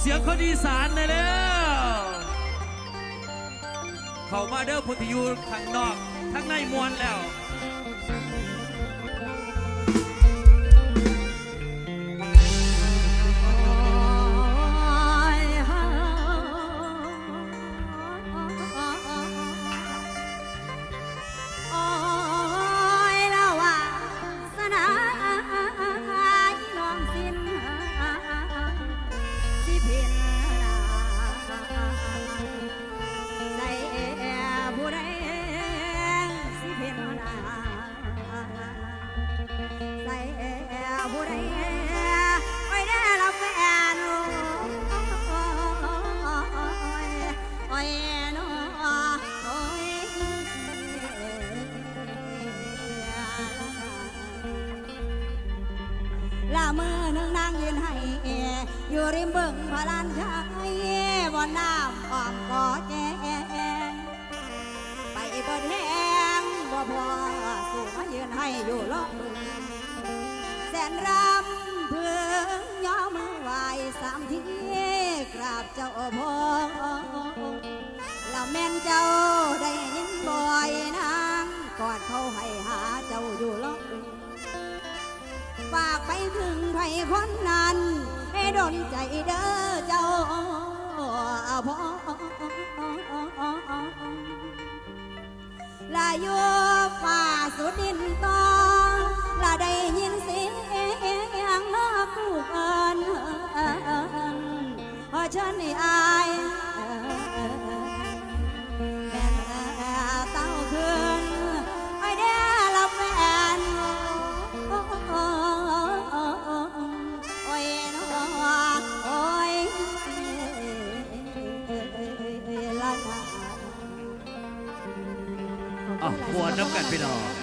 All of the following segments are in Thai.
เสียงคนอีสานเลยแล้วเขามาเด้อพุทธยูข้างนอกข้างในมวลแล้ว อ้อแจงไปเบิดแห้งบ่พอสู่มายืนให้อยู่ล้อมบึงแสนรำเพื่อย่อมือไหวสามทีกราบเจ้าพ่อแล้วแม่นเจ้าได้ยินบ่อยนางกอดเขาให้หาเจ้าอยู่ล้อมบึงฝากไปถึงไผคนนั้นให้ดนใจเด้อเจ้า พอลาอยู่ฝ่าสุดินต่อลาได้ยินเสียงคู่เอินพอเชิญให้อาย วนน้ำกันพี่น้อง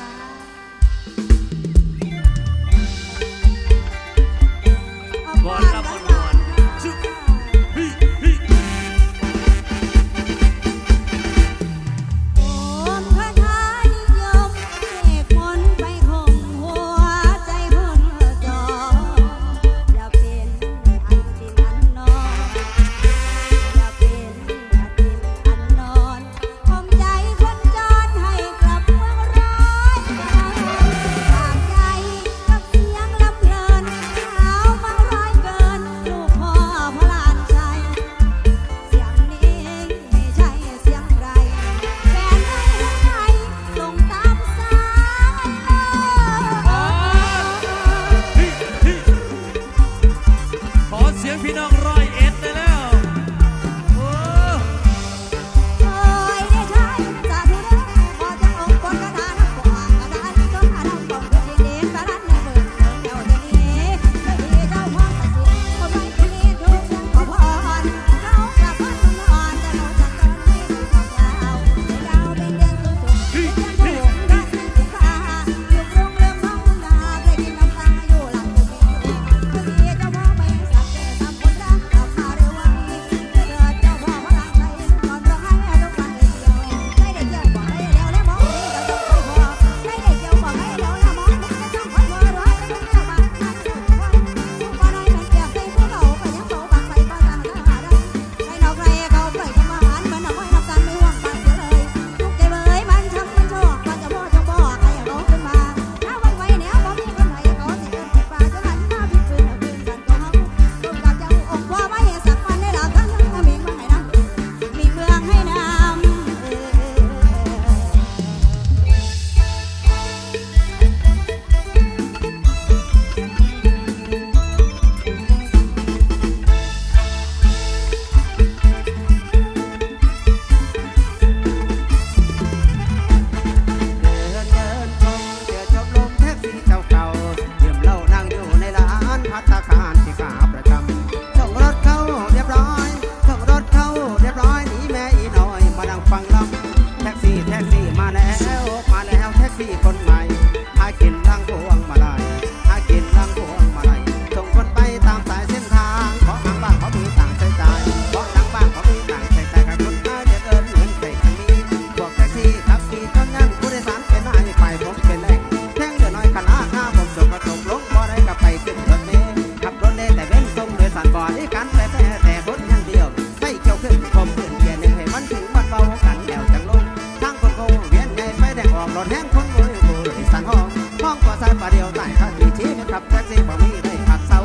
นแห้งคนรวยโบยสังห้องมองกว่าสายปลาเดียวใต้ข้าทีชี้ขับแท็กซี่บ่มีได้ขักเสา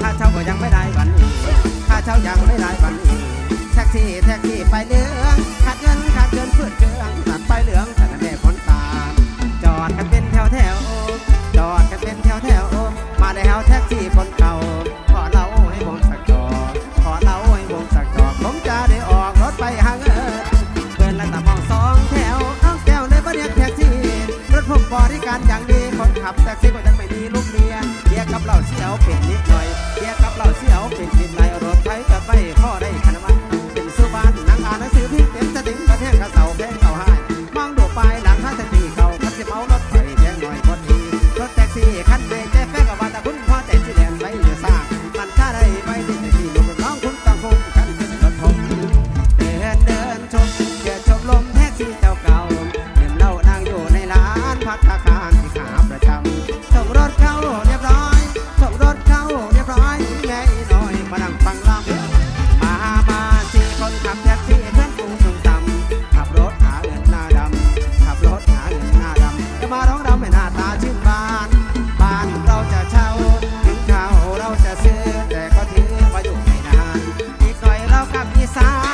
ถ้าเช่าก็ยังไม่ได้วันนี้ค่าเช่ายังไม่ได้วันนี้แท็กซี่แท็กซี่ไปเหลืองขาดเงินขาดเงินเพื่อนเจืองตัดไปเหลืองแต่แม่คนตา จอดกันเป็นแถวแถวจอดกันเป็นแถวแถวมาแล้วแท็กซี่คน คนขับแท็กซี่ก็ยังไม่ pensar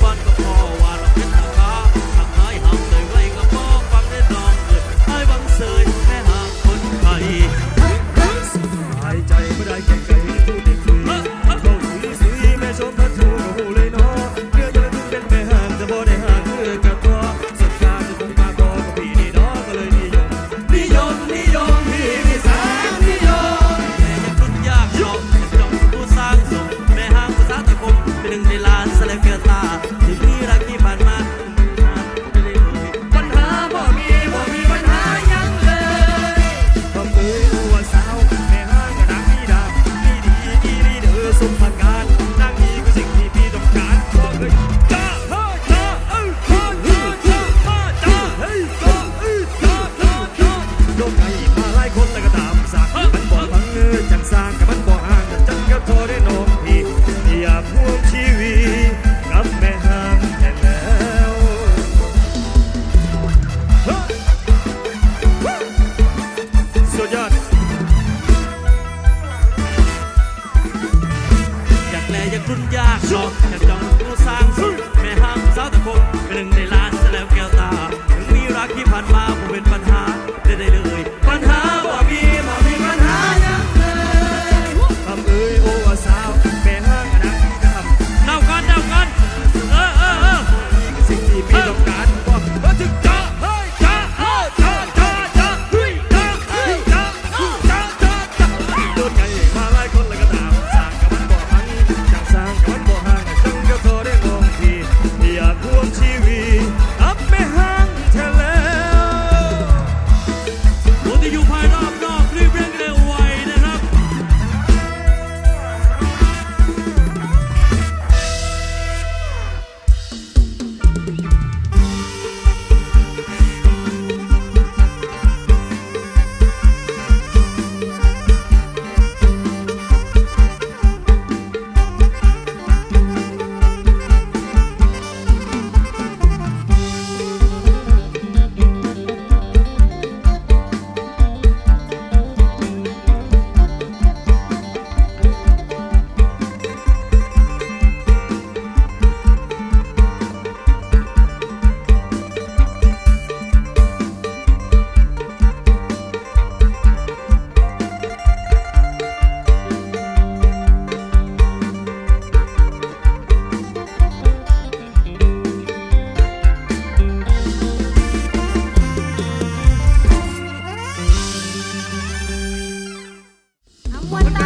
fun. One